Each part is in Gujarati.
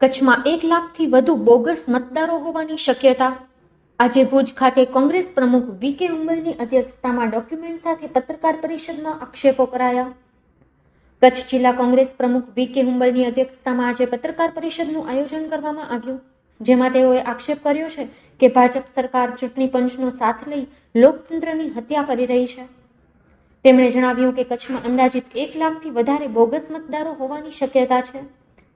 કચ્છમાં એક લાખથી વધુ બોગસ મતદારો હોવાની શક્યતા? આજે ભુજ ખાતે કોંગ્રેસ પ્રમુખ વી કે હુંબલની અધ્યક્ષતામાં ડોક્યુમેન્ટ સાથે પત્રકાર પરિષદમાં આક્ષેપો કરાયા. કચ્છ જિલ્લા કોંગ્રેસ પ્રમુખ વી કે હુંબલની અધ્યક્ષતામાં આજે પત્રકાર પરિષદનું આયોજન કરવામાં આવ્યું, જેમાં તેઓએ આક્ષેપ કર્યો છે કે ભાજપ સરકાર ચૂંટણી પંચનો સાથ લઈ લોકતંત્રની હત્યા કરી રહી છે. તેમણે જણાવ્યું કે કચ્છમાં અંદાજિત એક લાખથી વધારે બોગસ મતદારો હોવાની શક્યતા છે.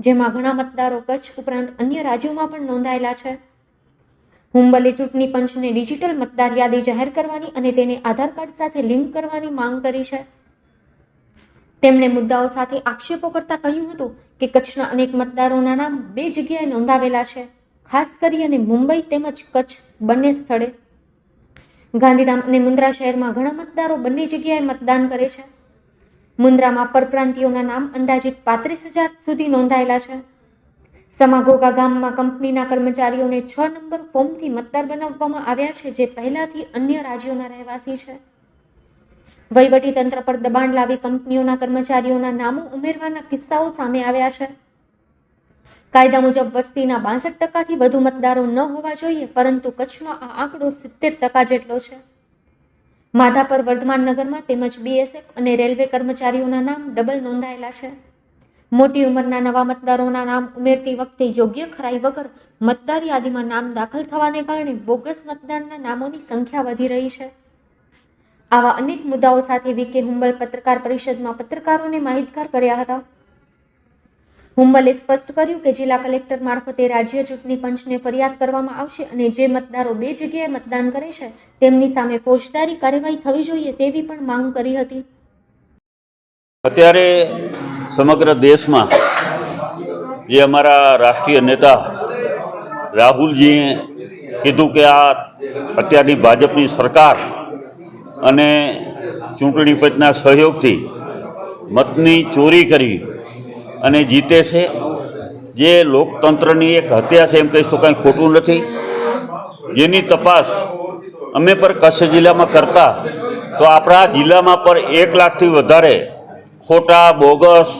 જેમાં ઘણા મતદારો કચ્છ ઉપરાંત અન્ય રાજ્યોમાં પણ નોંધાયેલા છે. હુંબલે ચૂંટણી પંચને ડિજિટલ મતદાર યાદી જાહેર કરવાની અને તેને આધાર કાર્ડ સાથે લિંક કરવાની માંગ કરી છે. તેમણે મુદ્દાઓ સાથે આક્ષેપો કરતા કહ્યું હતું કે કચ્છના અનેક મતદારોના નામ બે જગ્યાએ નોંધાવેલા છે, ખાસ કરી અને મુંબઈ તેમજ કચ્છ બંને સ્થળે. ગાંધીધામ અને મુન્દ્રા શહેરમાં ઘણા મતદારો બંને જગ્યાએ મતદાન કરે છે. મુન્દ્રામાં પરપ્રાંતિયોના નામ અંદાજિત પાંત્રીસ હજાર સુધી નોંધાયેલા છે. સમાગોગા ગામમાં કંપનીના કર્મચારીઓને છ નંબર ફોર્મથી મતદાર બનાવવામાં આવ્યા છે, જે પહેલાથી અન્ય રાજ્યોના રહેવાસી છે. વહીવટી તંત્ર પર દબાણ લાવી કંપનીઓના કર્મચારીઓના નામો ઉમેરવાના કિસ્સાઓ સામે આવ્યા છે. કાયદા મુજબ વસ્તીના બાસઠ ટકાથી વધુ મતદારો ન હોવા જોઈએ, પરંતુ કચ્છમાં આ આંકડો સિત્તેર ટકા જેટલો છે. માધાપર વર્ધમાન નગરમાં તેમજ બીએસએફ અને રેલવે કર્મચારીઓના નામ ડબલ નોંધાયેલા છે. મોટી ઉંમરના નવા મતદારોના નામ ઉમેરતી વખતે યોગ્ય ખરાઈ વગર મતદાર યાદીમાં નામ દાખલ થવાને કારણે બોગસ મતદારના નામોની સંખ્યા વધી રહી છે. આવા અનેક મુદ્દાઓ સાથે વીકે હુંબલ પત્રકાર પરિષદમાં પત્રકારોને માહિતગાર કર્યા હતા. હુંબલે સ્પષ્ટ કર્યું કે જિલ્લા કલેક્ટર મારફતે રાજ્ય ચૂંટણી પંચને ફરિયાદ કરવામાં આવશે અને જે મતદારો બે જગ્યાએ મતદાન કરે છે, તેમની સામે ફોજદારી કાર્યવાહી થવી જોઈએ તેવી પણ માંગ કરી હતી. અત્યારે સમગ્ર દેશમાં જે અમારા રાષ્ટ્રીય નેતા રાહુલજીએ કીધું કે આ અત્યારની ભાજપની સરકાર અને ચૂંટણી પંચના સહયોગથી મતની ચોરી કરી અને જીતે છે. જે લોકતંત્રની એક હત્યા છે, એમ કહીશ તો કાંઈ ખોટું નથી. જેની તપાસ અમે પર કચ્છ જિલ્લામાં કરતા, તો આપણા જિલ્લામાં પર એક લાખથી વધારે ખોટા, બોગસ,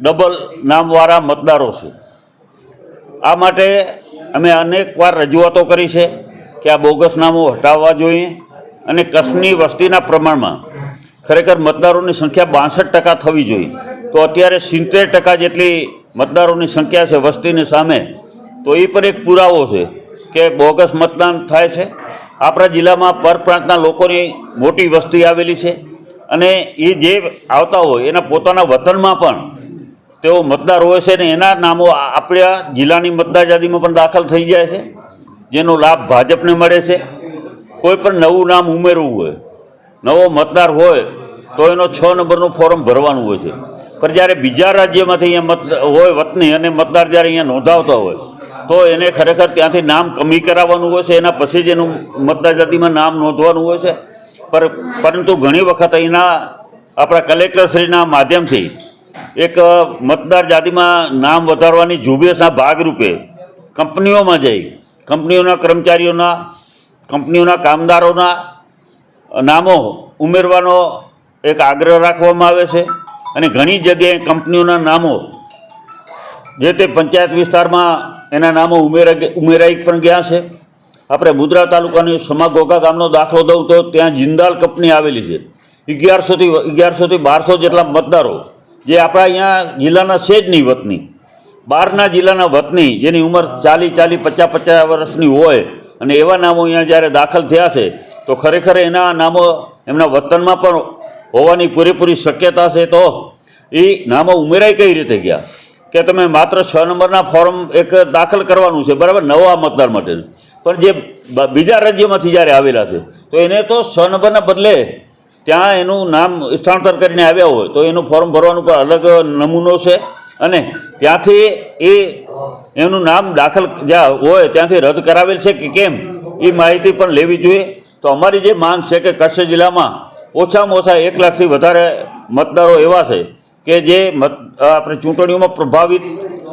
ડબલ નામવાળા મતદારો છે. આ માટે અમે અનેકવાર રજૂઆતો કરી છે કે આ બોગસ નામો હટાવવા જોઈએ અને કચ્છની વસ્તીના પ્રમાણમાં ખરેખર મતદારોની સંખ્યા બાસઠ ટકા થવી જોઈએ. તો અત્યારે સિત્તેર ટકા જેટલી મતદારોની સંખ્યા છે વસ્તીની સામે. તો એ પણ એક પુરાવો છે કે બોગસ મતદાન થાય છે. આપણા જિલ્લામાં પરપ્રાંતના લોકોની મોટી વસ્તી આવેલી છે અને એ જે આવતા હોય એના પોતાના વતનમાં પણ તેઓ મતદાર હોય છે ને એના નામો આપણા જિલ્લાની મતદાર યાદીમાં પણ દાખલ થઈ જાય છે. જેનો લાભ ભાજપને મળે છે. કોઈ પણ નવું નામ ઉમેરવું હોય, નવો મતદાર હોય તો એનો છ નંબરનું ફોર્મ ભરવાનું હોય છે. પણ જ્યારે બીજા રાજ્યમાંથી અહીંયા મત હોય, વતની અને મતદાર જ્યારે અહીંયા નોંધાવતા હોય, તો એને ખરેખર ત્યાંથી નામ કમી કરાવવાનું હોય છે, એના પછી જ એનું મતદાર જાતિમાં નામ નોંધવાનું હોય છે. પર, પરંતુ ઘણી વખત અહીંના આપણા કલેક્ટરશ્રીના માધ્યમથી એક મતદાર જાતિમાં નામ વધારવાની ઝુંબેશના ભાગરૂપે કંપનીઓમાં જઈ, કંપનીઓના કર્મચારીઓના, કંપનીઓના કામદારોના નામો ઉમેરવાનો એક આગ્રહ રાખવામાં આવે છે. અને ઘણી જગ્યાએ કંપનીઓના નામો, જે તે પંચાયત વિસ્તારમાં એના નામો ઉમેરા ઉમેરાઈ પણ ગયા છે. આપણે મુદ્રા તાલુકાની સમાગોગા ગામનો દાખલો દઉં તો ત્યાં જિંદાલ કંપની આવેલી છે. અગિયારસોથી અગિયારસોથી બારસો જેટલા મતદારો, જે આપણા અહીંયા જિલ્લાના છે જ નહીં વતની. બહારના જિલ્લાના વતની, જેની ઉંમર ચાલી ચાલી પચાસ પચાસ વર્ષની હોય અને એવા નામો અહીંયા જ્યારે દાખલ થયા છે, તો ખરેખર એના નામો એમના વતનમાં પણ હોવાની પૂરેપૂરી શક્યતા છે તો એ નામો ઉમેરાઈ કઈ રીતે ગયા? કે તમે માત્ર છ નંબરના ફોર્મ એક દાખલ કરવાનું છે, બરાબર? નવા મતદાર માટે. પણ જે બીજા રાજ્યમાંથી જ્યારે આવેલા છે, તો એને તો છ નંબરના બદલે ત્યાં એનું નામ સ્થળાંતર કરીને આવ્યા હોય, તો એનું ફોર્મ ભરવાનું પણ અલગ નમૂનો છે. અને ત્યાંથી એ એનું નામ દાખલ જ્યાં હોય, ત્યાંથી રદ કરાવેલ છે કે કેમ, એ માહિતી પણ લેવી જોઈએ. તો અમારી જે માંગ છે કે કચ્છ જિલ્લામાં ઓછામાં ઓછા એક લાખથી વધારે મતદારો એવા છે કે જે મત આપણે ચૂંટણીઓમાં પ્રભાવિત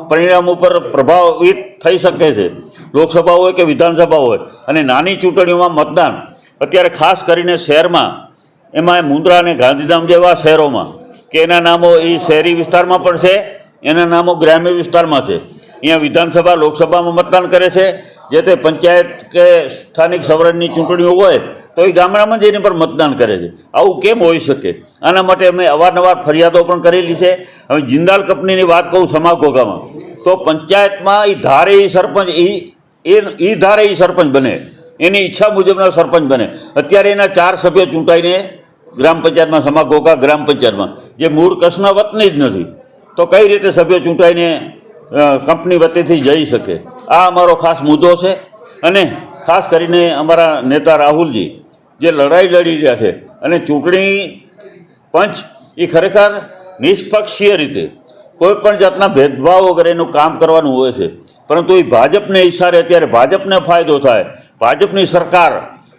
પરિણામ ઉપર પ્રભાવિત થઈ શકે છે. લોકસભા હોય કે વિધાનસભા હોય. અને નાની ચૂંટણીઓમાં મતદાન, અત્યારે ખાસ કરીને શહેરમાં, એમાં મુન્દ્રા અને ગાંધીધામ જેવા શહેરોમાં, કે એના નામો એ શહેરી વિસ્તારમાં પણ છે, એના નામો ગ્રામ્ય વિસ્તારમાં છે. અહીંયા વિધાનસભા, લોકસભામાં મતદાન કરે છે. જે તે પંચાયત કે સ્થાનિક સ્વરાજની ચૂંટણીઓ હોય, તો એ ગામડામાં જઈને પણ મતદાન કરે છે. આવું કેમ હોઈ શકે? આના માટે અમે અવારનવાર ફરિયાદો પણ કરેલી છે. હવે જિંદાલ કંપનીની વાત કહું સમાગોગામાં તો પંચાયતમાં એ ધારે એ સરપંચ એ એ ધારે એ સરપંચ બને. એની ઈચ્છા મુજબનો સરપંચ બને. અત્યારે એના ચાર સભ્યો ચૂંટાઈને ગ્રામ પંચાયતમાં સમાગોગા ગ્રામ પંચાયતમાં, જે મૂળ કચ્છના વતની જ નથી. તો કઈ રીતે સભ્યો ચૂંટાઈને કંપની વતીથી જઈ શકે. આ અમારો ખાસ મુદ્દો છે અને ખાસ કરીને અમારા નેતા રાહુલજી, જે લડાઈ લડી રહ્યા છે અને ચૂંટણી પંચ એ ખરેખર નિષ્પક્ષીય રીતે કોઈપણ જાતના ભેદભાવ વગર એનું કામ કરવાનું હોય છે. પરંતુ એ ભાજપને ઈશારે અત્યારે ભાજપને ફાયદો થાય. ભાજપની સરકાર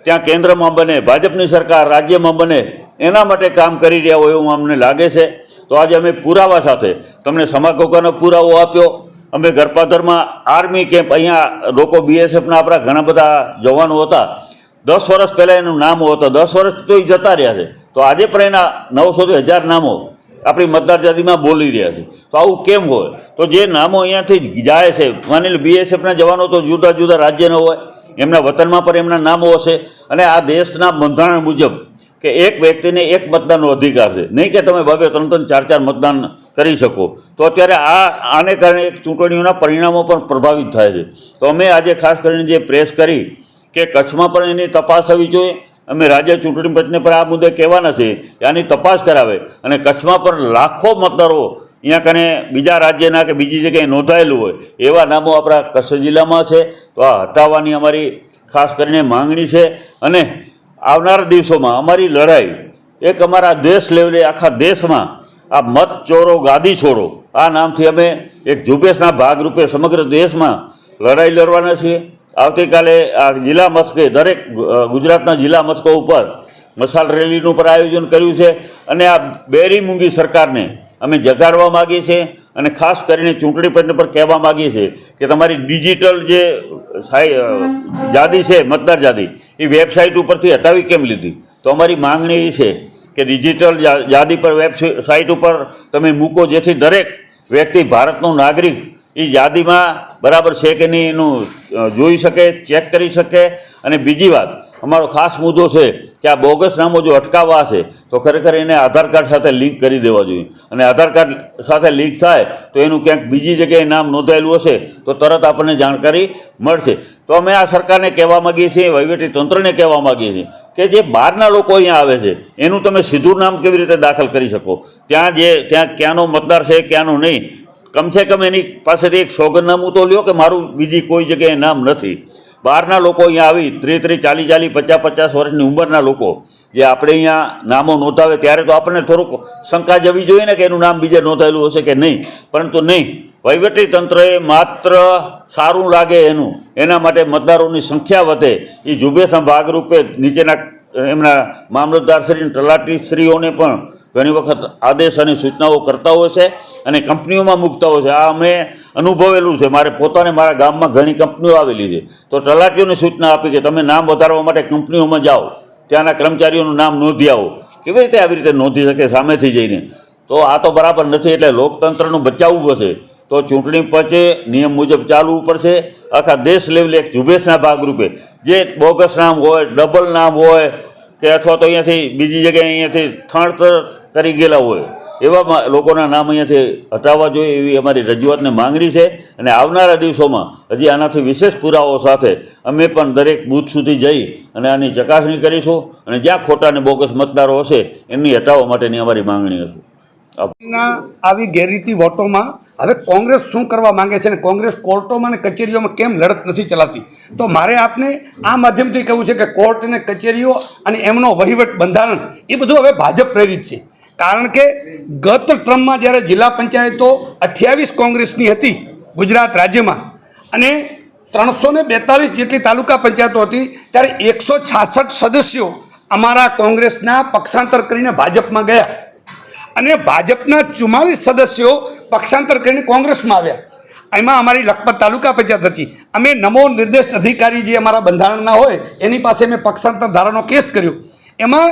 ત્યાં કેન્દ્રમાં બને, ભાજપની સરકાર રાજ્યમાં બને એના માટે કામ કરી રહ્યા હોય એવું અમને લાગે છે. તો આજે અમે પુરાવા સાથે તમને સમાગોગાનો પુરાવો આપ્યો. અમે ગરપાધરમાં આર્મી કેમ્પ, અહીંયા લોકો બીએસએફના આપણા ઘણા બધા જવાનો હતા. દસ વર્ષ પહેલાં એનું નામો હતો દસ વર્ષ તો એ જતા રહ્યા છે. તો આજે પણ એના નવસોથી હજાર નામો આપણી મતદાર જાતિમાં બોલી રહ્યા છે. તો આવું કેમ હોય? તો જે નામો અહીંયાથી જાય છે. માની લો બીએસએફના જવાનો તો જુદા જુદા રાજ્યના હોય. એમના વતનમાં પણ એમના નામો હશે. અને આ દેશના બંધારણ મુજબ કે એક વ્યક્તિને એક મતદાનનો અધિકાર છે. નહીં કે તમે બબે ત્રણ ત્રણ ચાર ચાર મતદાન કરી શકો. તો અત્યારે આ, આને કારણે ચૂંટણીઓના પરિણામો પણ પ્રભાવિત થાય છે. તો અમે આજે ખાસ કરીને જે પ્રેસ કરી કે કચ્છમાં પણ એની તપાસ થવી જોઈએ. અમે રાજ્ય ચૂંટણી પંચને પણ આ મુદ્દે કહેવાના છે કે આની તપાસ કરાવે. અને કચ્છમાં પણ લાખો મતદારો અહીંયા કને બીજા રાજ્યના કે બીજી જગ્યાએ નોંધાયેલું હોય. એવા નામો આપણા કચ્છ જિલ્લામાં છે. તો આ હટાવવાની અમારી ખાસ કરીને માંગણી છે. અને આવનારા દિવસોમાં અમારી લડાઈ, એક અમારા દેશ લેવલે, આખા દેશમાં આ મત ચોરો, ગાદી છોડો. આ નામથી અમે એક ઝુંબેશના ભાગરૂપે સમગ્ર દેશમાં લડાઈ લડવાના છીએ. આવતીકાલે આ જિલ્લા મથકે, દરેક ગુજરાતના જિલ્લા મથકો ઉપર મસાલ રેલીનું પણ આયોજન કર્યું છે. અને આ બેરી મૂંગી સરકારને અમે જગાડવા માગીએ છીએ. અને ખાસ કરીને ચૂંટણી પંચ પણ કહેવા માગીએ છીએ કે તમારી ડિજિટલ જે યાદી છે, મતદાર યાદી એ વેબસાઇટ ઉપરથી હટાવી કેમ લીધી? તો અમારી માંગણી એ છે કે ડિજિટલ યાદી પર વેબસાઇટ ઉપર તમે મૂકો જેથી દરેક વ્યક્તિ, ભારતનો નાગરિક એ યાદીમાં બરાબર છે કે નહીં એનું જોઈ શકે, ચેક કરી શકે. અને બીજી વાત અમારો ખાસ મુદ્દો છે કે આ બોગસ નામો જો અટકાવવા છે તો ખરેખર એને આધાર કાર્ડ સાથે લિંક કરી દેવા જોઈએ. અને આધાર કાર્ડ સાથે લિંક થાય, તો એનું ક્યાંક બીજી જગ્યાએ નામ નોંધાયેલું હશે, તો તરત આપણને જાણકારી મળશે. તો અમે આ સરકારને કહેવા માગીએ છીએ વહીવટી તંત્રને કહેવા માગીએ છીએ કે જે બહારના લોકો અહીંયા આવે છે, એનું તમે સીધું નામ કેવી રીતે દાખલ કરી શકો? ત્યાં જે, ત્યાં ક્યાંનો મતદાર છે, ક્યાંનો નહીં કમસે કમ એની પાસેથી એક સોગંદનામું તો લ્યો કે મારું બીજી કોઈ જગ્યાએ નામ નથી. બહારના લોકો અહીંયા આવી ત્રીસ ત્રીસ ચાલીસ ચાલીસ પચાસ પચાસ વર્ષની ઉંમરના લોકો, જે આપણે અહીંયા નામો નોંધાવે ત્યારે તો આપણને થોડુંક શંકા જવી જોઈએ ને કે એનું નામ બીજે નોંધાયેલું હશે કે નહીં. પરંતુ નહીં, વહીવટી તંત્રએ માત્ર સારું લાગે એનું, એના માટે મતદારોની સંખ્યા વધે. એ ઝુંબેશના ભાગરૂપે નીચેના એમના મામલતદારશ્રી તલાટીશ્રીઓને પણ ઘણી વખત આદેશ અને સૂચનાઓ કરતા હોય છે અને કંપનીઓમાં મૂકતા હોય છે. આ અમે અનુભવેલું છે. મારે પોતાને મારા ગામમાં ઘણી કંપનીઓ આવેલી છે. તો તલાટીઓને સૂચના આપી કે તમે નામ વધારવા માટે કંપનીઓમાં જાઓ. ત્યાંના કર્મચારીઓનું નામ નોંધી આવો. કેવી રીતે આવી રીતે નોંધી શકે સામેથી જઈને? તો આ તો બરાબર નથી એટલે લોકતંત્રનું બચાવવું પડશે. તો ચૂંટણી પંચે નિયમ મુજબ ચાલવું પડશે. આખા દેશ લેવલે એક ઝુંબેશના ભાગરૂપે. જે બોગસ નામ હોય, ડબલ નામ હોય, કે અથવા તો અહીંયાથી બીજી જગ્યાએ અહીંયાથી થણતર કરી ગયેલા હોય, એવા લોકોના નામ અહીંયાથી હટાવવા જોઈએ એવી અમારી રજૂઆતને માંગણી છે. અને આવનારા દિવસોમાં હજી આનાથી વિશેષ પુરાવો સાથે અમે પણ દરેક બૂથ સુધી જઈ અને આની ચકાસણી કરીશું અને જ્યાં ખોટા અને બોગસ મતદારો હશે એમની હટાવવા માટેની અમારી માંગણી હશે. આવી ગેરરીતિ વોટોમાં હવે કોંગ્રેસ શું કરવા માંગે છે અને કોંગ્રેસ કોર્ટોમાં અને કચેરીઓમાં કેમ લડત નથી ચલાવતી તો મારે આપને આ માધ્યમથી કહેવું છે કે કોર્ટ અને કચેરીઓ અને એમનો વહીવટ બંધારણ એ બધું હવે ભાજપ પ્રેરિત છે. કારણ કે ગત ટ્રમમાં જ્યારે જિલ્લા પંચાયતો અઠ્યાવીસ કોંગ્રેસની હતી ગુજરાત રાજ્યમાં અને ત્રણસો ને બેતાલીસ જેટલી તાલુકા પંચાયતો હતી, ત્યારે એકસો છાસઠ સદસ્યો અમારા કોંગ્રેસના પક્ષાંતર કરીને ભાજપમાં ગયા. અને ભાજપના ચુમ્માલીસ સદસ્યો પક્ષાંતર કરીને કોંગ્રેસમાં આવ્યા. એમાં અમારી લખપત તાલુકા પંચાયત હતી. અમે નમો નિર્દેશ અધિકારી જે અમારા બંધારણના હોય, એની પાસે મેં પક્ષાંતર ધારાનો કેસ કર્યો. એમાં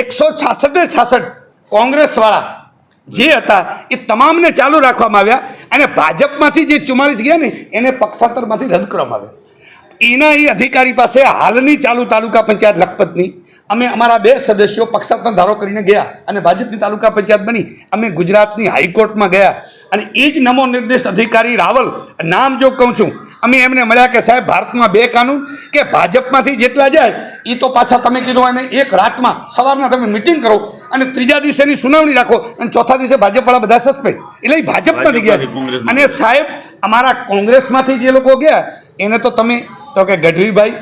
એકસો છાસઠે છાસઠ કોંગ્રેસવાળા જે હતા એ તમામને ચાલુ રાખવામાં આવ્યા અને ભાજપમાંથી જે ચુમ્માલીસ ગયા ને, એને પક્ષાંતરમાંથી રદ કરવામાં આવ્યા. એના એ અધિકારી પાસે હાલની ચાલુ તાલુકા પંચાયત લખપતની અમે અમારા બે સદસ્યો પક્ષાંતર ધારો કરીને ગયા અને ભાજપની તાલુકા પંચાયત બની. અમે ગુજરાતની હાઈકોર્ટમાં ગયા અને એ જ નમો નિર્દેશ અધિકારી રાવલ નામ જો કહું છું અમે એમને મળ્યા કે સાહેબ ભારતમાં બે કાનૂન કે ભાજપમાંથી જેટલા જાય એ તો પાછા તમે કીધું એને એક રાતમાં સવારના તમે મિટિંગ કરો અને ત્રીજા દિવસેની સુનાવણી રાખો અને ચોથા દિવસે ભાજપવાળા બધા સસ્પેન્ડ એટલે એ ભાજપમાંથી ગયા. અને સાહેબ અમારા કોંગ્રેસમાંથી જે લોકો ગયા એને તો તમે તો કે ગઢવીભાઈ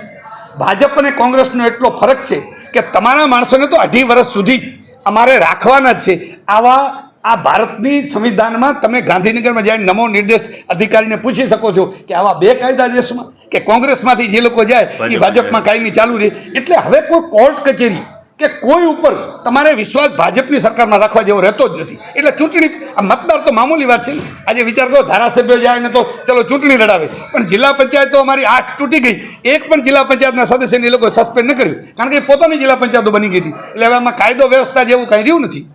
ભાજપ અને કોંગ્રેસનો એટલો ફરક છે કે તમારા માણસોને તો અઢી વર્ષ સુધી અમારે રાખવાના જ છે. આવા આ ભારતની સંવિધાનમાં તમે ગાંધીનગરમાં જઈને નમો નિર્દેશ અધિકારીને પૂછી શકો છો કે આવા બે કાયદા દેશમાં કે કોંગ્રેસમાંથી જે લોકો જાય એ ભાજપ ભાજપમાં કાયમી ચાલુ રહે. એટલે હવે કોઈ કોર્ટ કચેરી કે કોઈ ઉપર તમારે વિશ્વાસ ભાજપની સરકારમાં રાખવા જેવો રહેતો જ નથી. એટલે ચૂંટણી મતદાર તો મામૂલી વાત છે. આજે વિચાર કરો, ધારાસભ્યો જાય ને તો ચલો ચૂંટણી લડાવે. પણ જિલ્લા પંચાયત તો અમારી આઠ તૂટી ગઈ. એક પણ જિલ્લા પંચાયતના સદસ્યને એ લોકો સસ્પેન્ડ ન કર્યું. કારણ કે પોતાની જિલ્લા પંચાયતો બની ગઈ હતી. એટલે હવે આમાં કાયદો વ્યવસ્થા જેવું કાંઈ રહ્યું નથી.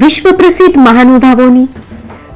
વિશ્વ પ્રસિદ્ધ મહાનુભાવોની